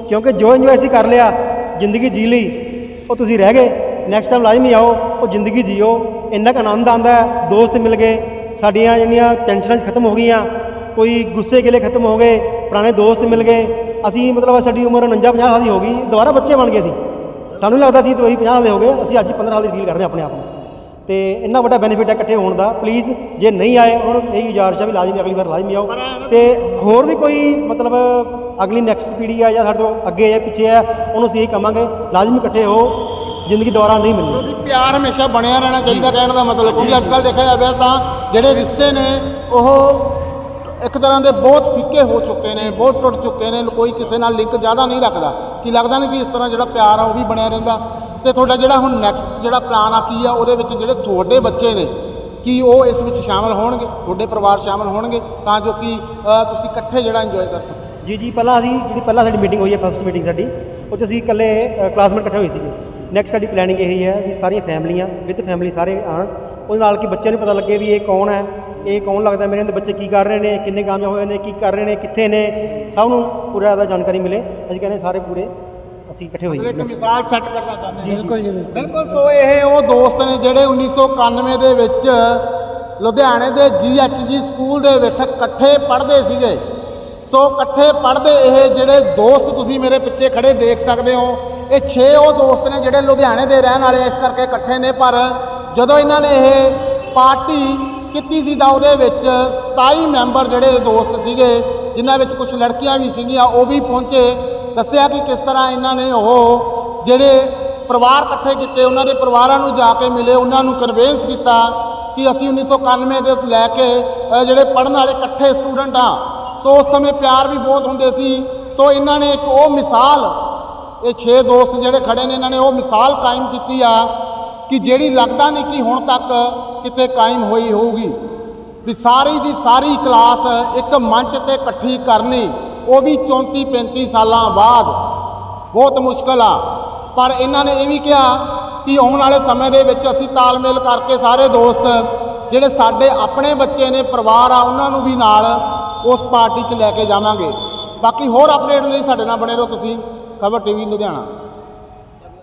ਕਿਉਂਕਿ ਜੋ ਇੰਜੋਏ ਅਸੀਂ ਕਰ ਲਿਆ, ਜ਼ਿੰਦਗੀ ਜੀ ਲਈ, ਉਹ ਤੁਸੀਂ ਰਹਿ ਗਏ। ਨੈਕਸਟ ਟਾਈਮ ਲਾਜ਼ਮੀ ਆਓ, ਉਹ ਜ਼ਿੰਦਗੀ ਜੀਓ। ਇੰਨਾ ਕੁ ਆਨੰਦ ਆਉਂਦਾ ਹੈ, ਦੋਸਤ ਮਿਲ ਗਏ। ਸਾਡੀਆਂ ਜਿਹੜੀਆਂ ਟੈਨਸ਼ਨਾਂ ਖਤਮ ਹੋ ਗਈਆਂ, ਕੋਈ ਗੁੱਸੇ ਗਿਲੇ ਖਤਮ ਹੋ ਗਏ, ਪੁਰਾਣੇ ਦੋਸਤ ਮਿਲ ਗਏ। ਅਸੀਂ ਮਤਲਬ ਸਾਡੀ ਉਮਰ 49 50 ਸਾਲ ਦੀ ਹੋ ਗਈ, ਦੁਬਾਰਾ ਬੱਚੇ ਬਣ ਗਏ ਸੀ ਸਾਨੂੰ ਨਹੀਂ ਲੱਗਦਾ ਸੀ ਤੁਸੀਂ 50 ਸਾਲ ਦੇ ਹੋ ਗਏ, ਅਸੀਂ ਅੱਜ 15 ਸਾਲ ਦੀ ਫੀਲ ਕਰ ਰਹੇ ਆਪਣੇ ਆਪ ਨੂੰ। ਤੇ ਇੰਨਾ ਵੱਡਾ ਬੈਨੀਫਿਟ ਹੈ ਇਕੱਠੇ ਹੋਣ ਦਾ। ਪਲੀਜ਼ ਜੇ ਨਹੀਂ ਆਏ ਉਹਨਾਂ ਨੂੰ ਇਹੀ ਗੁਜ਼ਾਰਿਸ਼ ਹੈ ਵੀ ਲਾਜ਼ਮੀ, ਅਗਲੀ ਵਾਰ ਲਾਜ਼ਮੀ ਆਓ। ਤੇ ਹੋਰ ਵੀ ਕੋਈ ਮਤਲਬ ਅਗਲੀ ਨੈਕਸਟ ਪੀੜ੍ਹੀ ਆ ਜਾਂ ਸਾਡੇ ਤੋਂ ਅੱਗੇ ਜਾਂ ਪਿੱਛੇ ਆ, ਉਹਨੂੰ ਅਸੀਂ ਇਹ ਕਹਾਂਗੇ, ਲਾਜ਼ਮੀ ਇਕੱਠੇ ਹੋ। ਜ਼ਿੰਦਗੀ ਦੁਬਾਰਾ ਨਹੀਂ ਮਿਲਣੀ। ਉਹਦੀ ਪਿਆਰ ਹਮੇਸ਼ਾ ਬਣਿਆ ਰਹਿਣਾ ਚਾਹੀਦਾ ਕਹਿਣ ਦਾ ਮਤਲਬ। ਕਿਉਂਕਿ ਅੱਜ ਕੱਲ੍ਹ ਦੇਖਿਆ ਜਾਵੇ ਤਾਂ ਜਿਹੜੇ ਰਿਸ਼ਤੇ ਨੇ ਉਹ ਇੱਕ ਤਰ੍ਹਾਂ ਦੇ ਬਹੁਤ ਫਿੱਕੇ ਹੋ ਚੁੱਕੇ ਨੇ ਬਹੁਤ ਟੁੱਟ ਚੁੱਕੇ ਨੇ ਕੋਈ ਕਿਸੇ ਨਾਲ ਲਿੰਕ ਜ਼ਿਆਦਾ ਨਹੀਂ ਰੱਖਦਾ। ਕੀ ਲੱਗਦਾ ਨਹੀਂ ਕਿ ਇਸ ਤਰ੍ਹਾਂ ਜਿਹੜਾ ਪਿਆਰ ਆ ਉਹ ਵੀ ਬਣਿਆ ਰਹਿੰਦਾ? ਤੇ ਤੁਹਾਡਾ ਜਿਹੜਾ ਹੁਣ ਨੈਕਸਟ ਜਿਹੜਾ ਪਲਾਨ ਆ ਕੀ ਆ ਉਹਦੇ ਵਿੱਚ ਜਿਹੜੇ ਤੁਹਾਡੇ ਬੱਚੇ ਨੇ ਕੀ ਉਹ ਇਸ ਵਿੱਚ ਸ਼ਾਮਲ ਹੋਣਗੇ? ਤੁਹਾਡੇ ਪਰਿਵਾਰ ਸ਼ਾਮਲ ਹੋਣਗੇ ਤਾਂ ਜੋ ਕਿ ਤੁਸੀਂ ਇਕੱਠੇ ਜਿਹੜਾ ਇੰਜੋਏ ਕਰ ਸਕੋ। ਜੀ ਜੀ ਪਹਿਲਾਂ ਅਸੀਂ ਜਿਹੜੀ ਪਹਿਲਾਂ ਸਾਡੀ ਮੀਟਿੰਗ ਹੋਈ ਹੈ ਫਸਟ ਮੀਟਿੰਗ ਸਾਡੀ ਉਹ 'ਚ ਅਸੀਂ ਇਕੱਲੇ ਕਲਾਸਮੇਟ ਇਕੱਠੇ ਹੋਏ ਸੀਗੇ। ਨੈਕਸਟ ਸਾਡੀ ਪਲੈਨਿੰਗ ਇਹੀ ਹੈ ਵੀ ਸਾਰੀਆਂ ਫੈਮਲੀਆਂ ਵਿਦ ਫੈਮਿਲੀ ਸਾਰੇ ਆਣ ਉਹਦੇ ਨਾਲ ਕਿ ਬੱਚਿਆਂ ਨੂੰ ਪਤਾ ਲੱਗੇ ਵੀ ਇਹ ਕੌਣ ਹੈ ਇਹ ਕੌਣ ਲੱਗਦਾ ਮੇਰੇ ਦੇ ਬੱਚੇ ਕੀ ਕਰ ਰਹੇ ਨੇ ਕਿੰਨੇ ਕਾਮਯਾਬ ਹੋਏ ਨੇ ਕੀ ਕਰ ਰਹੇ ਨੇ ਕਿੱਥੇ ਨੇ? ਸਭ ਨੂੰ ਪੂਰਾ ਇਹਦਾ ਜਾਣਕਾਰੀ ਮਿਲੇ। ਅਸੀਂ ਕਹਿੰਦੇ ਸਾਰੇ ਪੂਰੇ ਅਸੀਂ ਇਕੱਠੇ ਹੋਈਏ। ਇੱਕ ਮਿਸਾਲ ਸੈੱਟ ਕਰਨਾ ਚਾਹੁੰਦੇ ਜੀ ਬਿਲਕੁਲ ਜੀ ਬਿਲਕੁਲ। ਬਿਲਕੁਲ ਸੋ ਇਹ ਉਹ ਦੋਸਤ ਨੇ ਜਿਹੜੇ 1991 ਦੇ ਵਿੱਚ ਲੁਧਿਆਣੇ ਦੇ ਜੀਐਚਜੀ ਸਕੂਲ ਦੇ ਵਿੱਚ ਇਕੱਠੇ ਪੜ੍ਹਦੇ ਸੀਗੇ। ਸੋ ਇਕੱਠੇ ਪੜ੍ਹਦੇ ਇਹ ਜਿਹੜੇ ਦੋਸਤ ਤੁਸੀਂ ਮੇਰੇ ਪਿੱਛੇ ਖੜੇ ਦੇਖ ਸਕਦੇ ਹੋ ਇਹ 6 ਉਹ ਦੋਸਤ ਨੇ ਜਿਹੜੇ ਲੁਧਿਆਣੇ ਦੇ ਰਹਿਣ ਵਾਲੇ ਇਸ ਕਰਕੇ ਇਕੱਠੇ ਨੇ, ਪਰ ਜਦੋਂ ਇਹਨਾਂ ਨੇ ਇਹ ਪਾਰਟੀ ਕੀਤੀ ਸੀ ਤਾਂ ਉਹਦੇ ਵਿੱਚ 27 ਮੈਂਬਰ ਜਿਹੜੇ ਦੋਸਤ ਸੀਗੇ, ਜਿਨ੍ਹਾਂ ਵਿੱਚ ਕੁਝ ਲੜਕੀਆਂ ਵੀ ਸੀਗੀਆਂ, ਉਹ ਵੀ ਪਹੁੰਚੇ। ਦੱਸਿਆ ਕਿ ਕਿਸ ਤਰ੍ਹਾਂ ਇਹਨਾਂ ਨੇ ਉਹ ਜਿਹੜੇ ਪਰਿਵਾਰ ਇਕੱਠੇ ਕੀਤੇ, ਉਹਨਾਂ ਦੇ ਪਰਿਵਾਰਾਂ ਨੂੰ ਜਾ ਕੇ ਮਿਲੇ, ਉਹਨਾਂ ਨੂੰ ਕਨਵਿੰਸ ਕੀਤਾ ਕਿ ਅਸੀਂ 1991 ਦੇ ਲੈ ਕੇ ਜਿਹੜੇ ਪੜ੍ਹਨ ਵਾਲੇ ਇਕੱਠੇ ਸਟੂਡੈਂਟ ਆ। ਸੋ ਉਸ ਸਮੇਂ ਪਿਆਰ ਵੀ ਬਹੁਤ ਹੁੰਦੇ ਸੀ। ਸੋ ਇਹਨਾਂ ਨੇ ਇੱਕ ਉਹ ਮਿਸਾਲ ਇਹ 6 ਦੋਸਤ ਜਿਹੜੇ ਖੜੇ ਨੇ, ਇਹਨਾਂ ਨੇ ਉਹ ਮਿਸਾਲ ਕਾਇਮ ਕੀਤੀ ਆ ਕਿ ਜਿਹੜੀ ਲੱਗਦਾ ਨਹੀਂ ਕਿ ਹੁਣ ਤੱਕ ਕਿਤੇ ਕਾਇਮ ਹੋਈ ਹੋਊਗੀ। ਵੀ ਸਾਰੀ ਦੀ ਸਾਰੀ ਕਲਾਸ ਇੱਕ ਮੰਚ ਤੇ ਇਕੱਠੀ ਕਰਨੀ, ਉਹ ਵੀ 34 35 ਸਾਲਾਂ ਬਾਅਦ। ਬਹੁਤ ਮੁਸ਼ਕਲ ਆ। ਪਰ ਇਹਨਾਂ ਨੇ ਇਹ ਵੀ ਕਿਹਾ ਕਿ ਆਉਣ ਵਾਲੇ ਸਮੇਂ ਦੇ ਵਿੱਚ ਅਸੀਂ ਤਾਲਮੇਲ ਕਰਕੇ ਸਾਰੇ ਦੋਸਤ, ਜਿਹੜੇ ਸਾਡੇ ਆਪਣੇ ਬੱਚੇ ਨੇ, ਪਰਿਵਾਰ ਆ, ਉਹਨਾਂ ਨੂੰ ਵੀ ਨਾਲ ਉਸ ਪਾਰਟੀ 'ਚ ਲੈ ਕੇ ਜਾਵਾਂਗੇ। ਬਾਕੀ ਹੋਰ ਅਪਡੇਟ ਲਈ ਸਾਡੇ ਨਾਲ ਬਣੇ ਰਹੋ ਤੁਸੀਂ। ਖਬਰ ਟੀਵੀ ਲੁਧਿਆਣਾ